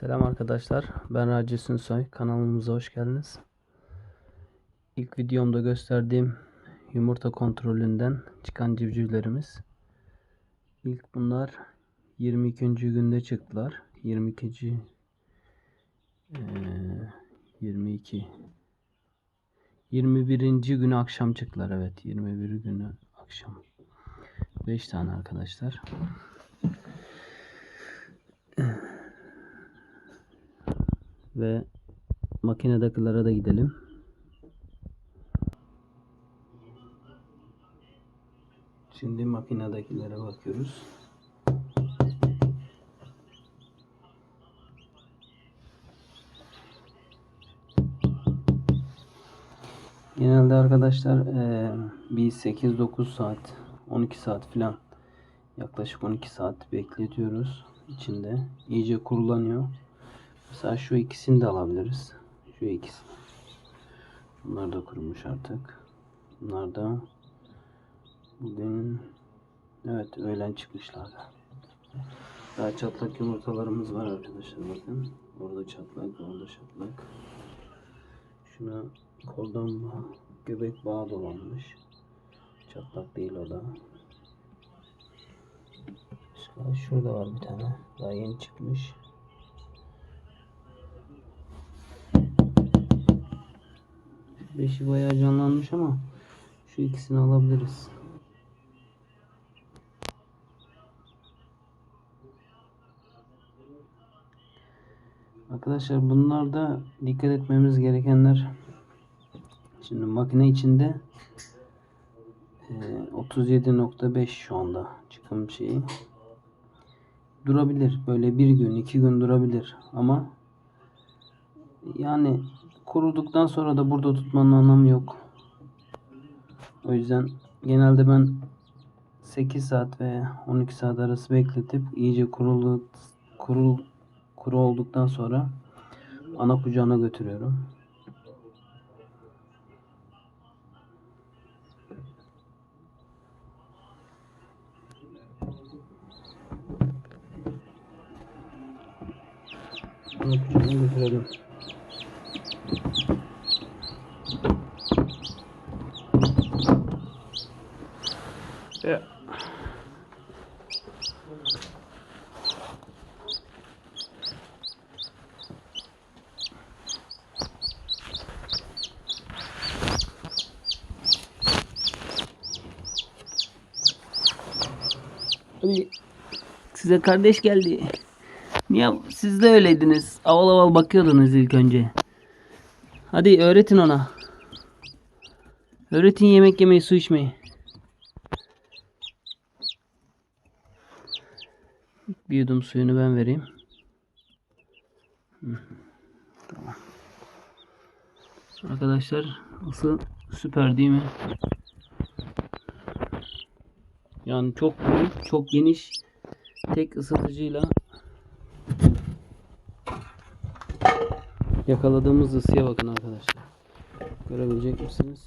Selam arkadaşlar. Ben Raci Sünsoy. Kanalımıza hoş geldiniz. İlk videomda gösterdiğim yumurta kontrolünden çıkan civcivlerimiz. İlk bunlar 22. günde çıktılar. 22. eee, 22 21. günü akşam çıktılar. Evet 21 günü akşam. 5 tane arkadaşlar. Ve makinedekilere de gidelim. Şimdi makinedekilere bakıyoruz. Genelde arkadaşlar eee, bir 8-9 saat 12 saat falan yaklaşık 12 saat bekletiyoruz içinde. İyice kurulanıyor. Mesela şu ikisini de alabiliriz. Şu ikisi. Bunlar da kurumuş artık. Bunlar da bugün evet öğlen çıkmışlar. Daha çatlak yumurtalarımız var arkadaşlar bakın. Orada çatlak, orada çatlak. Şuna koldan bağ, göbek bağı dolanmış. Çatlak değil o da. Şurada var bir tane. Daha yeni çıkmış. Beşi bayağı canlanmış ama şu ikisini alabiliriz. Arkadaşlar bunlarda dikkat etmemiz gerekenler şimdi makine içinde e, 37.5 şu anda çıkım şeyi durabilir. Böyle bir gün iki gün durabilir ama yani kuruduktan sonra da burada tutmanın anlamı yok. O yüzden genelde ben 8 saat ve 12 saat arası bekletip iyice kurulu kurul kuru olduktan sonra ana kucağına götürüyorum. Ana kucağına götürelim. Hadi. Size kardeş geldi. Niye siz de öyleydiniz? Aval aval bakıyordunuz ilk önce. Hadi öğretin ona. Öğretin yemek yemeyi, su içmeyi. Bir yudum suyunu ben vereyim. Tamam. Arkadaşlar ısı süper değil mi? Yani çok büyük, çok geniş tek ısıtıcıyla yakaladığımız ısıya bakın arkadaşlar. Görebilecek misiniz?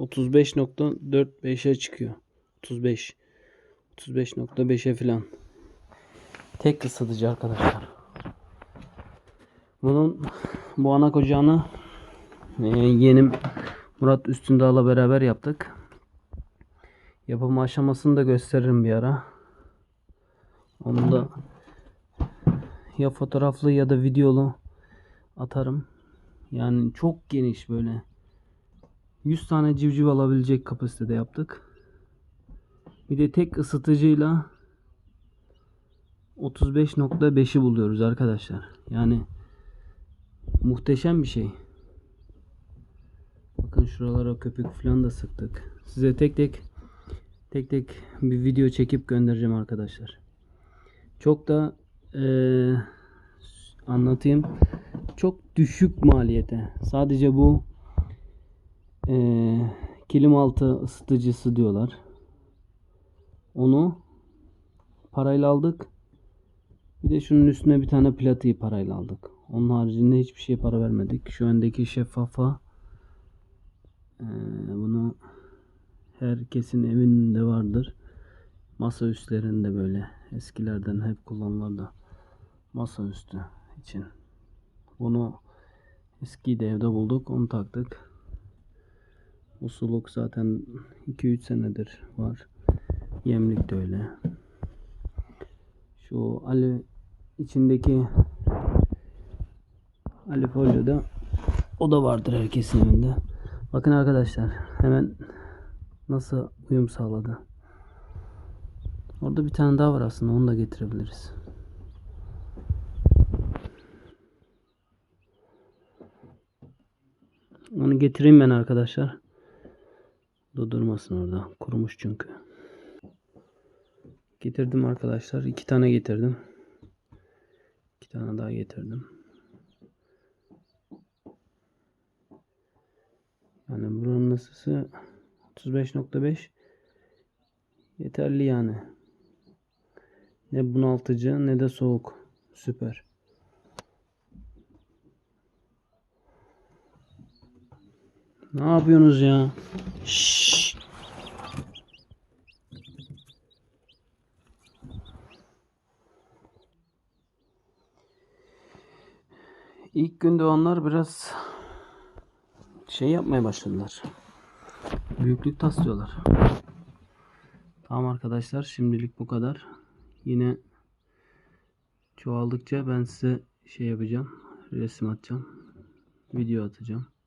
35.45'e çıkıyor. 35. 35.5'e falan. Tek ısıtıcı arkadaşlar. Bunun bu ana kocağını e, yeğenim Murat Üstündağ'la beraber yaptık. Yapım aşamasını da gösteririm bir ara. Onu da ya fotoğraflı ya da videolu atarım. Yani çok geniş böyle. 100 tane civciv alabilecek kapasitede yaptık. Bir de tek ısıtıcıyla 35.5'i buluyoruz arkadaşlar. Yani muhteşem bir şey. Bakın şuralara köpük falan da sıktık. Size tek tek tek tek bir video çekip göndereceğim arkadaşlar. Çok da eee, anlatayım. Çok düşük maliyete. Sadece bu eee kilim altı ısıtıcısı diyorlar. Onu parayla aldık. Bir de şunun üstüne bir tane platıyı parayla aldık. Onun haricinde hiçbir şeye para vermedik. Şu öndeki şeffafa eee, bunu herkesin evinde vardır. Masa üstlerinde böyle Eskilerden hep kullanılırdı. Masaüstü için. Bunu eski evde bulduk. Onu taktık. Bu suluk zaten 2-3 senedir var. Yemlik de öyle. Şu Ali içindeki Alifolyo'da o da vardır herkesin evinde. Bakın arkadaşlar hemen nasıl uyum sağladı. Orada bir tane daha var aslında onu da getirebiliriz. Onu getireyim ben arkadaşlar. Da durmasın orada. Kurumuş çünkü. Getirdim arkadaşlar. iki tane getirdim. İki tane daha getirdim. Yani buranın ısısı 35.5 yeterli yani. Ne bunaltıcı ne de soğuk. Süper. Ne yapıyorsunuz ya? Şşş. İlk gün doğanlar biraz şey yapmaya başladılar. Büyüklük taslıyorlar. Tamam arkadaşlar şimdilik bu kadar. Yine çoğaldıkça ben size şey yapacağım. Resim atacağım. Video atacağım.